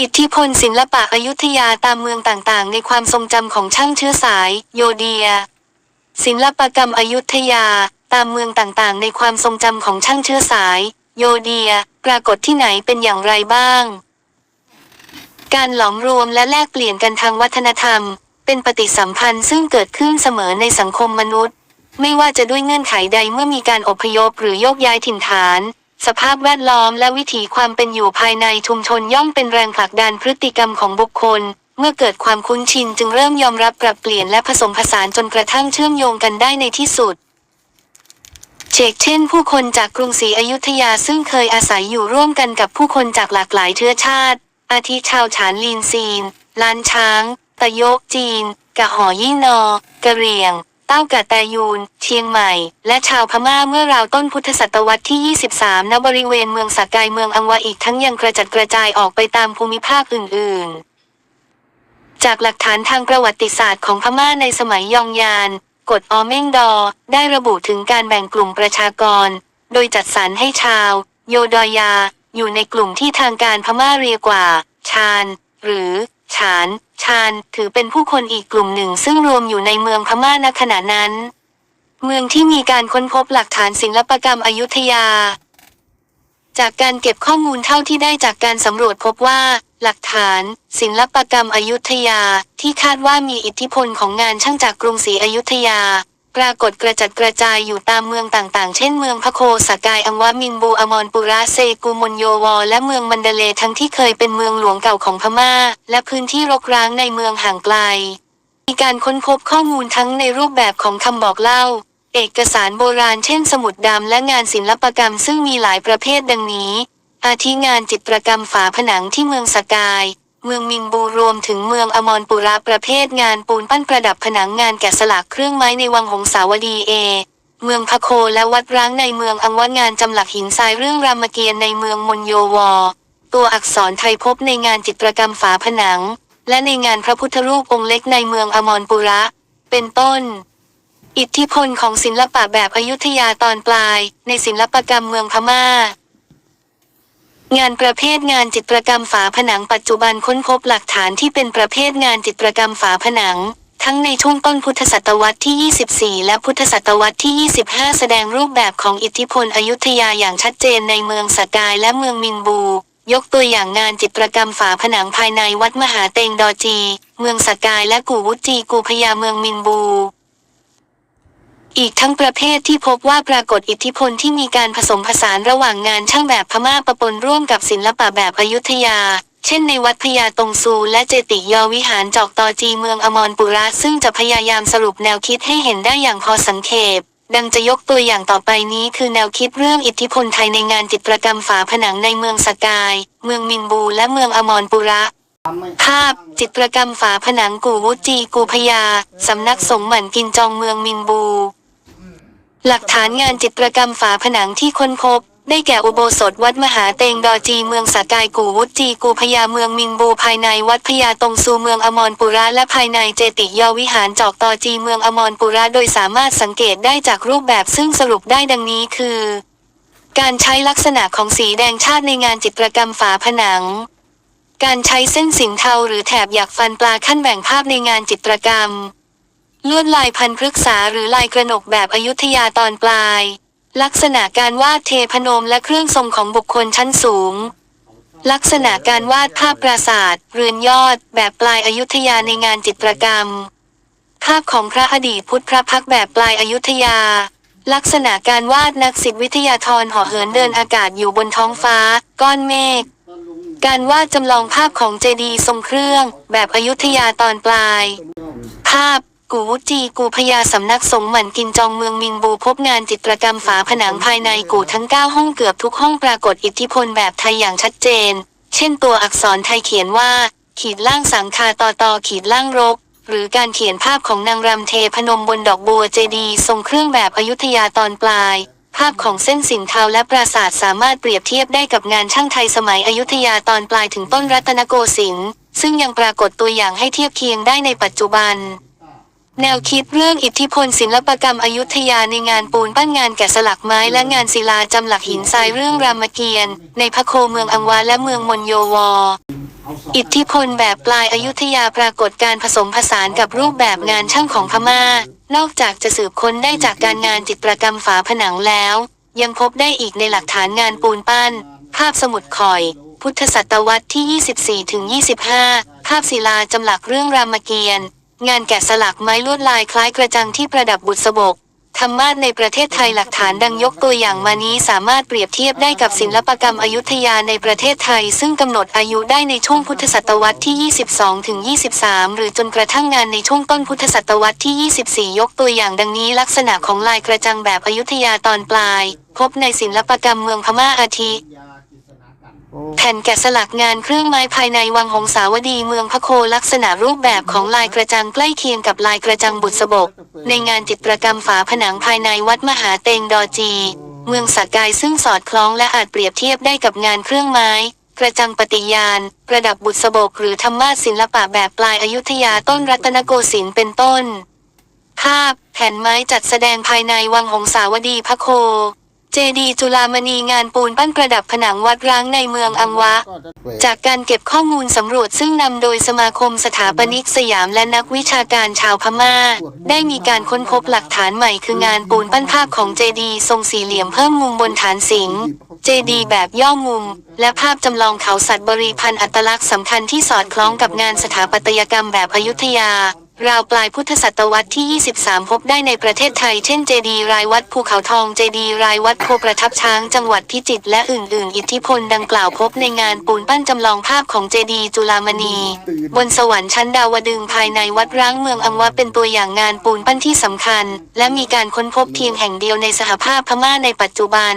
อิทธิพลศิลปะอยุธยาตามเมืองต่างๆ ในความทรงจำของช่างเชื้อสาย โยเดีย ศิลปกรรมอยุธยา ตามเมืองต่างๆ ในความทรงจำของช่างเชื้อสาย โยเดีย ปรากฏที่ไหนเป็นอย่างไรบ้าง การหลอมรวมและแลกเปลี่ยนกันทางวัฒนธรรม เป็นปฏิสัมพันธ์ซึ่งเกิดขึ้นเสมอในสังคมมนุษย์ ไม่ว่าจะด้วยเงื่อนไขใดเมื่อมีการอพยพหรือโยกย้ายถิ่นฐาน สภาพแวดล้อมและวิถีความเป็นอยู่ภายในชุมชนย่อมเป็นแรงผลักดันพฤติกรรมของบุคคล เมื่อเกิดความคุ้นชินจึงเริ่มยอมรับปรับเปลี่ยนและผสมผสานจนกระทั่งเชื่อมโยงกันได้ในที่สุดเชกเช่น ผู้คนจากกรุงศรีอยุธยาซึ่งเคยอาศัยอยู่ร่วมกันกับผู้คนจากหลากหลายเชื้อชาติ อาทิชาวฉานลีนซีน ล้านช้าง ตะโยกจีน กะหอยี่นอกะเรียง ต้ากะแตยูน เชียงใหม่ และชาวพม่าเมื่อราวต้นพุทธศตวรรษที่ 23 ณ บริเวณเมืองสักไกเมืองอังวาอีกทั้งยังกระจัดกระจายออกไปตามภูมิภาคอื่น ๆ จากหลักฐานทางประวัติศาสตร์ของพม่าในสมัยยองยาน กฎออเม่งดอ ได้ระบุถึงการแบ่งกลุ่มประชากร โดยจัดสรรให้ชาว โยดอยา อยู่ในกลุ่มที่ทางการพม่าเรียกว่า ชานหรือ ฉาน ชาญ ถือเป็นผู้คนอีกกลุ่มหนึ่งซึ่งรวมอยู่ในเมืองพม่าณขณะนั้น เมืองที่มีการค้นพบหลักฐานศิลปกรรมอยุธยา จากการเก็บข้อมูลเท่าที่ได้จากการสำรวจพบว่า หลักฐาน ศิลปกรรมอยุธยา ที่คาดว่ามีอิทธิพลของงานช่างจากกรุงศรีอยุธยา ปรากฏกระจัดกระจายอยู่ตามเมืองต่างๆ เช่นเมืองพะโคสกายอังวามินบูอมรปุระเซกูมนโยวอและเมืองมันเดเลทั้งที่เคยเป็นเมืองหลวงเก่าของพม่า และพื้นที่รกร้างในเมืองห่างไกล มีการค้นพบข้อมูลทั้งในรูปแบบของคำบอกเล่า เอกสารโบราณเช่นสมุดดำและงานศิลปกรรมซึ่งมีหลายประเภทดังนี้ อาทิงานจิตรกรรมฝาผนังที่เมืองสกาย เมืองมินบูรวมถึงเมืองอมรปุระประเภทงานปูนปั้นประดับผนังงานแกะสลักเครื่องไม้ในวังหงสาวดีเอ เมืองพะโคและวัดร้างในเมืองอังวางานจำหลักหินทรายเรื่องรามเกียรติ์ในเมืองมนโยวอ ตัวอักษรไทยพบในงานจิตรกรรมฝาผนัง และในงานพระพุทธรูปองค์เล็กในเมืองอมรปุระ เป็นต้น อิทธิพลของศิลปะแบบอยุธยาตอนปลาย ในศิลปกรรมเมืองพม่า งานประเภทงานจิตรกรรมฝาผนังปัจจุบันค้นพบหลักฐานที่เป็นประเภทงานจิตรกรรมฝาผนัง ทั้งในช่วงต้นพุทธศตวรรษที่ 24 และพุทธศตวรรษที่ 25 แสดงรูปแบบของอิทธิพลอยุธยาอย่างชัดเจนในเมืองสกายและเมืองมินบู ยกตัวอย่างงานจิตรกรรมฝาผนังภายในวัดมหาเตงดอจี เมืองสกายและกูวุจีกูพยาเมืองมินบู อีกทั้งประเภทที่พบว่าปรากฏอิทธิพลที่มีการผสมผสานระหว่างงานช่างแบบพม่าปะปนร่วมกับศิลปะแบบอยุธยา เช่นในวัดพญาตงซูและเจติยอวิหารจอกตอจีเมืองอมรปุระซึ่งจะพยายามสรุปแนวคิดให้เห็นได้อย่างพอสังเขปดังจะยกตัวอย่างต่อไปนี้คือแนวคิดเรื่องอิทธิพลไทยในงานจิตรกรรมฝาผนังในเมืองสกาย เมืองมินบู และเมืองอมรปุระภาพ จิตรกรรมฝาผนังกูวุจีกูพยา สำนักสงฆ์หมันกินจองเมืองมินบู หลักฐานงานจิตรกรรมฝาผนังที่ค้นพบ ได้แก่อุโบสถวัดมหาเตงดอจีเมืองสากายกูวุจีกูพยาเมืองมินบูภายในวัดพญาตงซูเมืองอมรปุระและภายในเจติยอวิหารจอกตอจีเมืองอมรปุระโดยสามารถสังเกตได้จากรูปแบบซึ่งสรุปได้ดังนี้คือ การใช้ลักษณะของสีแดงชาติในงานจิตรกรรมฝาผนัง การใช้เส้นสินเทาหรือแถบหยักฟันปลาขั้นแบ่งภาพในงานจิตรกรรม ลวดลายพันพฤกษาหรือลายกระหนกแบบอยุธยาตอนปลาย ลักษณะการวาดเทพนมและเครื่องทรงของบุคคลชั้นสูง ลักษณะการวาดภาพปราสาทเรือนยอด แบบปลายอายุธยาในงานจิตรกรรม ภาพของพระอดีตพุทธพระพักแบบปลายอายุธยา ลักษณะการวาดนักศิษย์วิทยาธรห่อเหินเดินอากาศอยู่บนท้องฟ้า ก้อนเมฆการวาดจำลองภาพของเจดีย์ทรงเครื่อง แบบอยุธยาตอนปลาย ภาพ กูวุจีกูพยาสำนักสงหมันกินจองเมืองมินบูพบงานจิตรกรรมฝาผนังภายในกูทั้ง 9 ห้องเกือบทุกห้องปรากฏอิทธิพลแบบไทยอย่างชัดเจน เช่นตัวอักษรไทยเขียนว่า ขีดล่างสังคาตอตอขีดล่างรก หรือการเขียนภาพของนางรำเทพนมบนดอกบัวเจดีทรงเครื่องแบบอยุธยาตอนปลาย ภาพของเส้นสินเทาและปราสาทสามารถเปรียบเทียบได้กับงานช่างไทยสมัยอยุธยาตอนปลายถึงต้นรัตนโกสินทร์ซึ่งยังปรากฏตัวอย่างให้เทียบเคียงได้ในปัจจุบัน แนวคิดเรื่องอิทธิพลศิลปกรรมอยุธยาในงานปูนปั้นงานแกะสลักไม้และงานศิลาจำหลักหินทรายเรื่องรามเกียรติ์ในพระโคเมืองอังวาและเมืองมนโยวอ อิทธิพลแบบปลายอายุทยาปรากฏการผสมผสานกับรูปแบบงานช่างของพม่า นอกจากจะสืบค้นได้จากการงานจิตประกรรมฝาผนังแล้ว ยังพบได้อีกในหลักฐานงานปูนปั้น ภาพสมุดข่อย พุทธศตวรรษที่ 24ถึง25 ภาพศิลาจำหลักเรื่องรามเกียรติ์ งานแกะสลักไม้ลวดลายคล้ายกระจังที่ประดับบุษบกธรรมาสในประเทศไทยหลักฐานดังยกตัวอย่างมานี้สามารถเปรียบเทียบได้กับศิลปกรรมอยุธยาในประเทศไทย ซึ่งกำหนดอายุได้ในช่วงพุทธศตวรรษที่ 22 ถึง 23 หรือจนกระทั่งงานในช่วงต้นพุทธศตวรรษที่ 24 ยกตัวอย่างดังนี้ลักษณะของลายกระจังแบบอยุธยาตอนปลาย พบในศิลปกรรมเมืองพม่าอาทิ แผ่นแกะสลักงานเครื่องไม้ภายในวังหงสาวดีเมืองพระโคลักษณะรูปแบบของลายกระจังใกล้เคียงกับลายกระจังบุษบก ในงานจิตรกรรมฝาผนังภายในวัดมหาเตงดอจี เมืองสักกายซึ่งสอดคล้องและอาจเปรียบเทียบได้กับงานเครื่องไม้กระจังปฏิญาณ ประดับบุษบกหรือธรรมาสศิลปะแบบปลายอายุทยาต้นรัตนโกสินทร์เป็นต้น ภาพ แผ่นไม้จัดแสดงภายในวังหงสาวดีพระโค เจดีจุลามณีงานปูนปั้นประดับผนังวัดร้างในเมืองอังวะ จากการเก็บข้อมูลสำรวจซึ่งนำโดยสมาคมสถาปนิกสยามและนักวิชาการชาวพม่า ได้มีการค้นพบหลักฐานใหม่คืองานปูนปั้นภาพของเจดีทรงสี่เหลี่ยมเพิ่มมุมบนฐานสิงเจดีแบบย่อมุม และภาพจำลองเขาสัตว์บริพันธ์อัตลักษณ์สำคัญที่สอดคล้องกับงานสถาปัตยกรรมแบบอยุธยา ราวปลายพุทธศตวรรษที่ 23 พบได้ในประเทศไทย เช่นเจดีรายวัดภูเขาทองเจดีรายวัดโพประทับช้างจังหวัดพิจิตรและอื่น ๆ อิทธิพลดังกล่าวพบในงานปูนปั้นจำลองภาพของเจดีจุลามณี บนสวรรค์ชั้นดาวดึงภายในวัดร้างเมืองอังวะเป็นตัวอย่างงานปูนปั้นที่สำคัญ และมีการค้นพบเพียงแห่งเดียวในสหภาพพม่าในปัจจุบัน